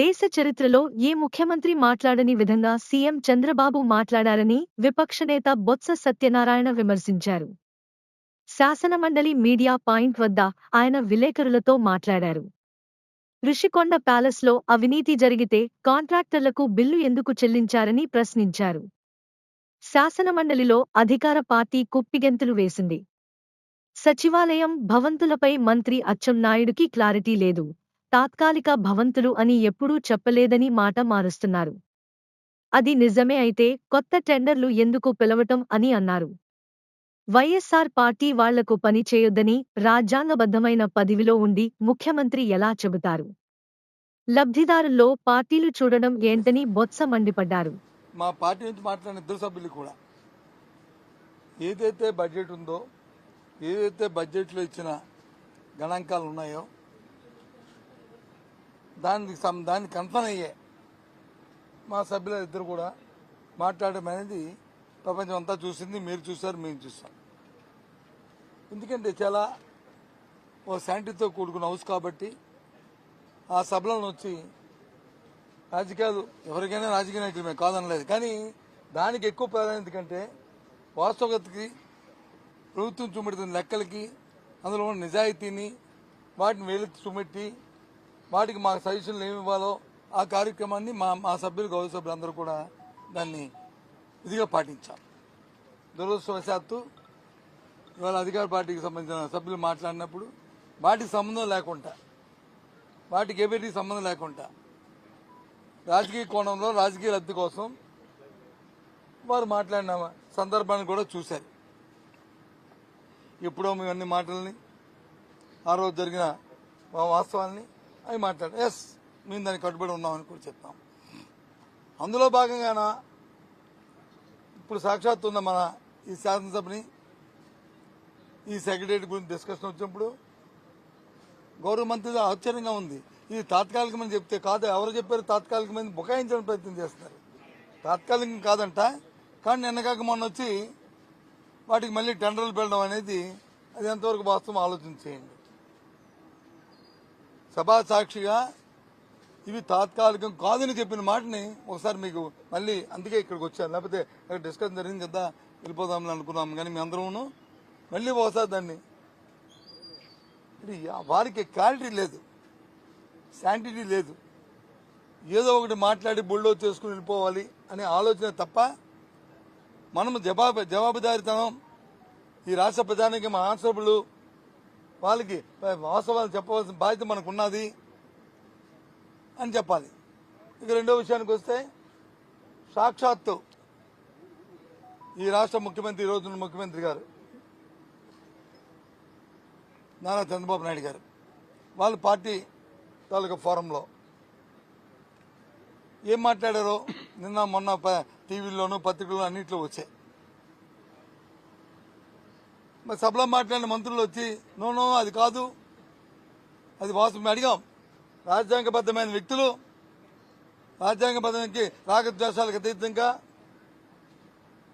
దేశ చరిత్రలో ఏ ముఖ్యమంత్రి మాట్లాడని విధంగా సీఎం చంద్రబాబు మాట్లాడారని విపక్ష నేత బొత్స సత్యనారాయణ విమర్శించారు. శాసనమండలి మీడియా పాయింట్ వద్ద ఆయన విలేకరులతో మాట్లాడారు. ఋషికొండ ప్యాలెస్లో అవినీతి జరిగితే కాంట్రాక్టర్లకు బిల్లు ఎందుకు చెల్లించారని ప్రశ్నించారు. శాసనమండలిలో అధికార పార్టీ కుప్పిగెంతులు వేసింది. సచివాలయం భవంతులపై మంత్రి అచ్చెన్నాయుడుకి క్లారిటీ లేదు. తాత్కాలిక భవంతులు అని ఎప్పుడూ చెప్పలేదని మాట మారుస్తున్నారు. అది నిజమే అయితే కొత్త టెండర్లు ఎందుకు పిలవటం అని అన్నారు. వైఎస్సార్ పార్టీ వాళ్ళకు పని చేయొద్దని రాజ్యాంగబద్ధమైన పదవిలో ఉండి ముఖ్యమంత్రి ఎలా చెబుతారు? లబ్ధిదారుల్లో పార్టీలు చూడడం ఏంటని బొత్స మండిపడ్డారు. మా పార్టీ నుంచి మాట్లాడిన ఇద్దరు సభ్యులు కూడా ఏదైతే బడ్జెట్ ఉందో ఏదైతే బడ్జెట్లో ఇచ్చిన గణాంకాలు ఉన్నాయో దానికి దానికి దాన్ని కన్ఫర్మ్ అయ్యే మా సభ్యుల ఇద్దరు కూడా మాట్లాడడం అనేది ప్రపంచం అంతా చూసింది మీరు చూసారు మేము చూసాం ఎందుకంటే చాలా ఓ శాంటితో కూడుకున్న హౌస్ కాబట్టి ఆ సభలను వచ్చి రాజకీయాలు ఎవరికైనా రాజకీయ నాయకులు మేము కాదనలేదు. కానీ దానికి ఎక్కువ ప్రాధాన్యత కంటే వాస్తవతకి ప్రభుత్వం చూపెడుతున్న లెక్కలకి అందులో ఉన్న నిజాయితీని వాటిని వేలెత్తి చూపెట్టి వాటికి మా సజెషన్లు ఏమి ఇవ్వాలో ఆ కార్యక్రమాన్ని మా మా సభ్యులు గౌరవ సభ్యులందరూ కూడా దాన్ని ఇదిగా పాటించాం. దురదృష్టవశాత్తు ఇవాళ అధికార పార్టీకి సంబంధించిన సభ్యులు మాట్లాడినప్పుడు వాటికి సంబంధం లేకుండా వాటికి ఏబిటి సంబంధం లేకుండా రాజకీయ కోణంలో రాజకీయ లబ్ధి కోసం వారు మాట్లాడిన సందర్భాన్ని కూడా చూశారు. ఎప్పుడో మేము అన్ని మాటల్ని ఆ రోజు జరిగిన వాస్తవాల్ని అవి మాట్లాడారు. ఎస్ మేము దానికి కట్టుబడి ఉన్నామని కూడా చెప్తాం. అందులో భాగంగాన ఇప్పుడు సాక్షాత్ ఉన్న మన ఈ శాసనసభని ఈ సెక్రటరీ గురించి డిస్కషన్ వచ్చినప్పుడు గౌరవ మంత్రి ఆశ్చర్యంగా ఉంది. ఇది తాత్కాలికమని చెప్తే కాదు ఎవరు చెప్పారు తాత్కాలికమని బుకాయించడానికి ప్రయత్నం చేస్తున్నారు. తాత్కాలికం కాదంట కానీ నిన్నగాక మొన్న వచ్చి వాటికి మళ్ళీ టెండర్లు పెట్టడం అనేది అది ఎంతవరకు వాస్తవం ఆలోచన చేయండి. సభా సాక్షిగా ఇవి తాత్కాలికం కాదని చెప్పిన మాటని ఒకసారి మీకు మళ్ళీ అందుకే ఇక్కడికి వచ్చాను. లేకపోతే అక్కడ డిస్కషన్ జరిగింది కదా వెళ్ళిపోదామని అనుకున్నాం కానీ మీ అందరూను మళ్ళీ ఒకసారి దాన్ని వారికి క్లారిటీ లేదు శాంటిటీ లేదు. ఏదో ఒకటి మాట్లాడి బుల్డో చేసుకుని వెళ్ళిపోవాలి అనే ఆలోచన తప్ప మనము జవాబు జవాబుదారితనం ఈ రాష్ట్ర ప్రజానికి మా ఆన్సరబుల్ వాళ్ళకి వాస్తవాలు చెప్పవలసిన బాధ్యత మనకు ఉన్నది అని చెప్పాలి. ఇక రెండో విషయానికి వస్తే సాక్షాత్తు ఈ రాష్ట్ర ముఖ్యమంత్రి ఈ ముఖ్యమంత్రి గారు నారా చంద్రబాబు నాయుడు గారు వాళ్ళ పార్టీ తాలూకా ఫోరంలో ఏం మాట్లాడారో నిన్న మొన్న టీవీలోనూ టీవీల్లోనూ పత్రికల్లో అన్నింటిలో వచ్చాయి. మరి సభలో మాట్లాడిన మంత్రులు వచ్చి నో నో అది కాదు అది వాస్తవం అడిగాం. రాజ్యాంగబద్ధమైన వ్యక్తులు రాజ్యాంగబద్ధానికి రాగద్వేషాలకు అతీతంగా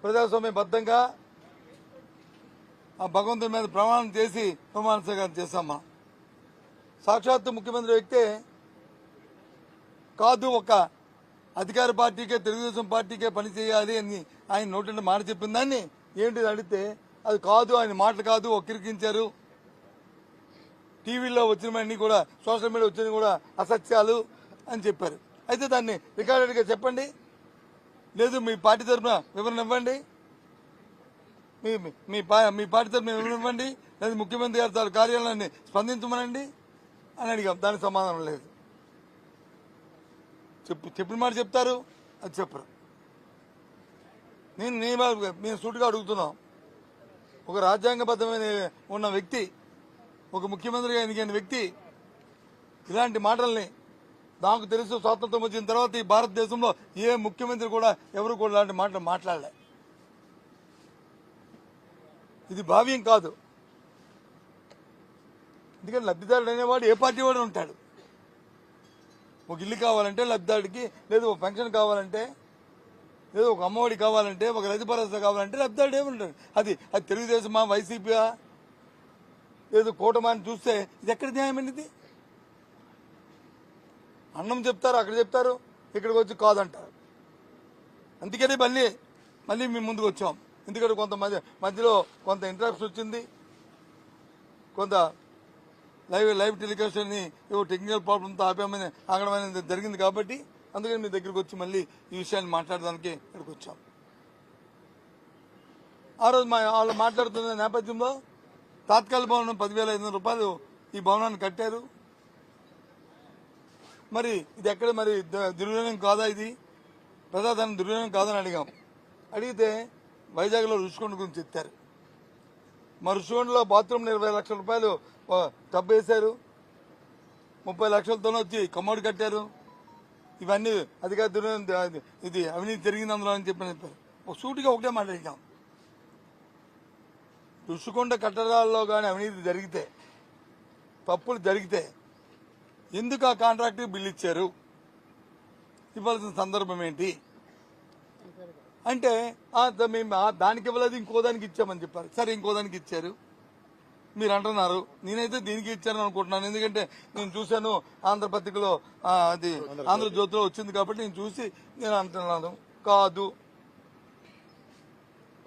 ప్రజాస్వామ్యబద్ధంగా ఆ భగవంతుడి మీద ప్రమాణం చేసి ప్రమాణ స్వీకారం చేశాం మనం సాక్షాత్తు ముఖ్యమంత్రి వ్యక్తే కాదు ఒక అధికార పార్టీకే తెలుగుదేశం పార్టీకే పని చేయాలి అని ఆయన నోటి మాట చెప్పిన దాన్ని ఏంటి అడిగితే అది కాదు ఆయన మాటలు కాదు ఒక్కిరికించారు టీవీలో వచ్చినవన్నీ కూడా సోషల్ మీడియా వచ్చినవి కూడా అసత్యాలు అని చెప్పారు. అయితే దాన్ని రికార్డెడ్గా చెప్పండి. లేదు మీ పార్టీ తరఫున వివరణ ఇవ్వండి. మీ మీ- మీ మీ పార్టీ తరఫున వివరణ ఇవ్వండి. లేదా ముఖ్యమంత్రి గారి తాలూకు కార్యాలయాన్ని స్పందించమనండి అని అడిగాం. దానికి సమాధానం లేదు. చెప్పు చెప్పిన మాట చెప్తారు అది చెప్పరు. నేను నేను మేము సూటిగా అడుగుతున్నాం. ఒక రాజ్యాంగబద్ధమైన ఉన్న వ్యక్తి ఒక ముఖ్యమంత్రిగా ఎన్నికైన వ్యక్తి ఇలాంటి మాటల్ని నాకు తెలుసు స్వాతంత్రం వచ్చిన తర్వాత ఈ భారతదేశంలో ఏ ముఖ్యమంత్రి కూడా ఎవరు కూడా ఇలాంటి మాటలు మాట్లాడలే. ఇది భావ్యం కాదు. ఎందుకంటే లబ్ధిదారుడు అనేవాడు ఏ పార్టీ వాడు ఉంటాడు. ఒక ఇల్లు కావాలంటే లబ్ధిదారుడికి లేదు ఒక పెన్షన్ కావాలంటే లేదు ఒక అమ్మఒడి కావాలంటే ఒక రైతు భరోసా కావాలంటే లబ్ధాడు ఏముంటాడు అది అది తెలుగుదేశమా వైసీపీయా? లేదు కూటమా అని చూస్తే ఇది ఎక్కడ న్యాయమైనది అన్నం చెప్తారు అక్కడ చెప్తారు ఇక్కడికి వచ్చి కాదంటారు. అందుకని మళ్ళీ మళ్ళీ మేము ముందుకు వచ్చాం. ఎందుకంటే కొంత మధ్యలో కొంత ఇంట్రెస్ట్ వచ్చింది. కొంత లైవ్ లైవ్ టెలికాస్ట్ని ఏవో టెక్నికల్ ప్రాబ్లంతో ఆపామని ఆగడం జరిగింది కాబట్టి అందుకని మీ దగ్గరికి వచ్చి మళ్ళీ ఈ విషయాన్ని మాట్లాడడానికి ఇక్కడికి వచ్చాం. ఆ రోజు మా వాళ్ళు మాట్లాడుతున్న నేపథ్యంలో తాత్కాలిక భవనం పదివేల ఐదు రూపాయలు ఈ భవనాన్ని కట్టారు. మరి ఇది ఎక్కడ మరి ద- దుర్వినియోగం కాదా ఇది? ప్రజాధనం దుర్వినియోగం కాదని అడిగాం. అడిగితే వైజాగ్లో రుషికొండ గురించి చెప్పారు. మా రుషికొండలో బాత్రూమ్ ఇరవై లక్షల రూపాయలు టబ్ వేశారు. ముప్పై లక్షలతోనే వచ్చి కమ్మోడు కట్టారు. ఇవన్నీ అధికార దుర్వినియోగం ఇది అవినీతి జరిగింది అందులో అని చెప్పి చెప్పారు. ఒక సూటిగా ఒకటే మాట అడిగాం. ఋషికొండ కట్టడాల్లో కానీ అవినీతి జరిగితే తప్పులు జరిగితే ఎందుకు ఆ కాంట్రాక్ట్ బిల్ ఇచ్చారు? ఇవ్వాల్సిన సందర్భం ఏంటి? అంటే మేము దానికి ఇవ్వలేదు ఇంకో దానికి ఇచ్చామని చెప్పారు. సరే ఇంకో దానికి ఇచ్చారు. మీరు అంటున్నారు. నేనైతే దీనికి ఇచ్చాను అనుకుంటున్నాను. ఎందుకంటే నేను చూశాను ఆంధ్రపత్రికలో అది ఆంధ్రజ్యోతిలో వచ్చింది కాబట్టి నేను చూసి నేను అంటున్నాను. కాదు.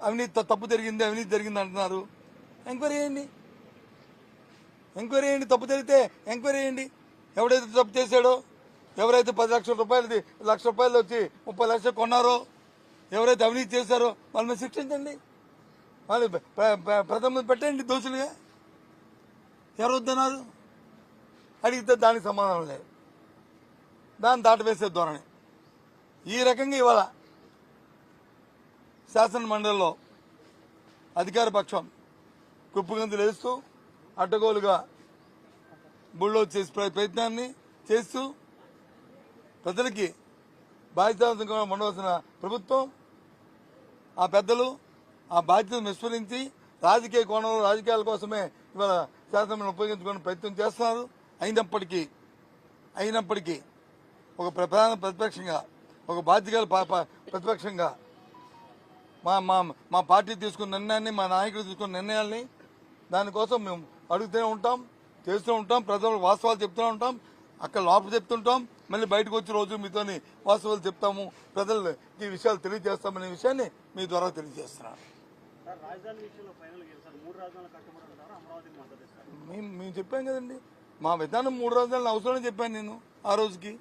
అవినీతి తప్పు జరిగింది అవినీతి జరిగింది అంటున్నారు. ఎంక్వైరీ చేయండి. ఎంక్వైరీ చేయండి తప్పు జరిగితే ఎంక్వైరీ చేయండి. ఎవడైతే తప్పు చేశాడో ఎవరైతే పది లక్షల రూపాయలది లక్ష రూపాయలు వచ్చి ముప్పై లక్షలు కొన్నారో ఎవరైతే అవినీతి చేశారో వాళ్ళని శిక్షించండి. వాళ్ళు ప్రథమ పెట్టండి దోషులుగా. ఎవరు వద్దన్నారు? అడిగితే దానికి సమాధానం లేదు. దాన్ని దాటవేసే ధోరణి. ఈ రకంగా ఇవాళ శాసన మండలిలో అధికార పక్షం కుప్పగంతులు వేస్తూ అడ్డగోలుగా బుల్లో చేసే ప్రయత్నాన్ని చేస్తూ ప్రజలకి బాధ్యతగా ఉండవలసిన ప్రభుత్వం ఆ పెద్దలు ఆ బాధ్యతను విస్మరించి రాజకీయ కోణంలో రాజకీయాల కోసమే ఇవాళ శాసనం ఉపయోగించుకునే ప్రయత్నం చేస్తున్నారు. అయినప్పటికీ అయినప్పటికీ ఒక ప్రధాన ప్రతిపక్షంగా ఒక బాధ్యత ప్రతిపక్షంగా మా మా మా పార్టీ తీసుకున్న నిర్ణయాన్ని మా నాయకులు తీసుకున్న నిర్ణయాల్ని దానికోసం మేము అడుగుతూనే ఉంటాం చేస్తూ ఉంటాం ప్రజలకు వాస్తవాలు చెప్తూనే ఉంటాం అక్కడ లోపల చెప్తుంటాం మళ్ళీ బయటకు వచ్చి రోజు మీతోని వాస్తవాలు చెప్తాము ప్రజలు ఈ విషయాలు తెలియజేస్తామనే విషయాన్ని మీ ద్వారా తెలియజేస్తున్నాను. రాజధానులు మేము మేము చెప్పాం కదండి. మా విధానం మూడు రోజులు అవసరం చెప్పాను నేను ఆ రోజుకి.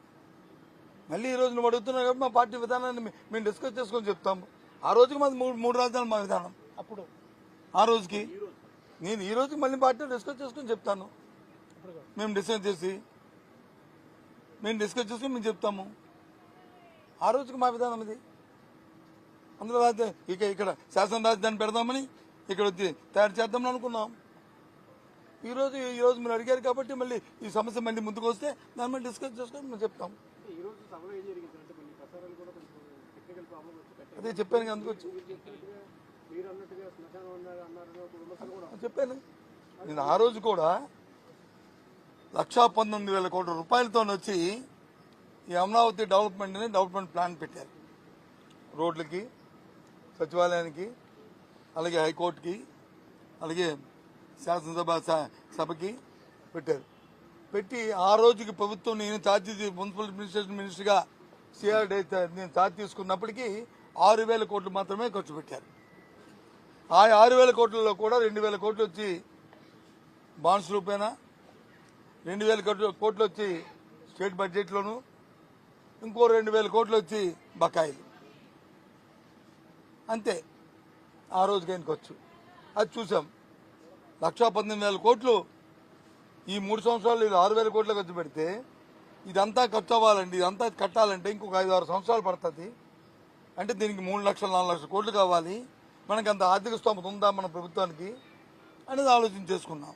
మళ్ళీ ఈ రోజు నువ్వు అడుగుతున్నావు కాబట్టి మా పార్టీ విధానాన్ని మేము డిస్కస్ చేసుకొని చెప్తాము. ఆ రోజుకి మాది మూడు మూడు రాజధానులు మా విధానం. అప్పుడు? ఆ రోజుకి? నేను ఈ రోజుకి మళ్ళీ పార్టీ డిస్కస్ చేసుకొని చెప్తాను. మేము డిసైడ్ చేసి మేము డిస్కస్ చేసుకుని మేము చెప్తాము. ఆ రోజుకి మా విధానం ఇది. అందులో రాజధాని ఇక ఇక్కడ శాసన రాజధాని పెడదామని ఇక్కడ వచ్చి తయారు చేద్దామని అనుకున్నాం. ఈ రోజు ఈ రోజు మీరు అడిగారు కాబట్టి మళ్ళీ ఈ సమస్య మళ్ళీ ముందుకు వస్తే దాని మీద డిస్కస్ చేసుకొని మేము చెప్తాం. అదే చెప్పాను అందుకు వచ్చి. చెప్పాను. నేను ఆ రోజు కూడా లక్షా పంతొమ్మిది వేల కోట్ల రూపాయలతో వచ్చి ఈ అమరావతి డెవలప్మెంట్ని డెవలప్మెంట్ ప్లాన్ పెట్టారు. రోడ్లకి సచివాలయానికి అలాగే హైకోర్టుకి అలాగే శాసనసభ సభకి పెట్టారు. పెట్టి ఆ రోజుకి ప్రభుత్వం నేను ఛార్జ్ మున్సిపల్ అడ్మినిస్ట్రేషన్ మినిస్టర్గా సిఆర్డీ నేను ఛార్జ్ తీసుకున్నప్పటికీ ఆరు వేల కోట్లు మాత్రమే ఖర్చు పెట్టారు. ఆ ఆరు వేల కోట్లలో కూడా రెండు వేల కోట్లు వచ్చి బాండ్స్ రూపేనా? రెండు వేల కోట్లు కోట్లు వచ్చి స్టేట్ బడ్జెట్లోను ఇంకో రెండు వేల కోట్లు వచ్చి బకాయిలు. అంతే. ఆ రోజుకి ఆయన ఖర్చు? అది చూసాం. లక్షా పంతొమ్మిది వేల కోట్లు ఈ మూడు సంవత్సరాలు ఇది ఆరు వేల కోట్లు ఖర్చు పెడితే ఇదంతా ఖర్చు అవ్వాలండి ఇదంతా కట్టాలంటే ఇంకొక ఐదు ఆరు సంవత్సరాలు పడుతుంది. అంటే దీనికి మూడు లక్షలు నాలుగు లక్షల కోట్లు కావాలి. మనకి అంత ఆర్థిక స్తోమత ఉందా మన ప్రభుత్వానికి అనేది ఆలోచన చేసుకున్నాం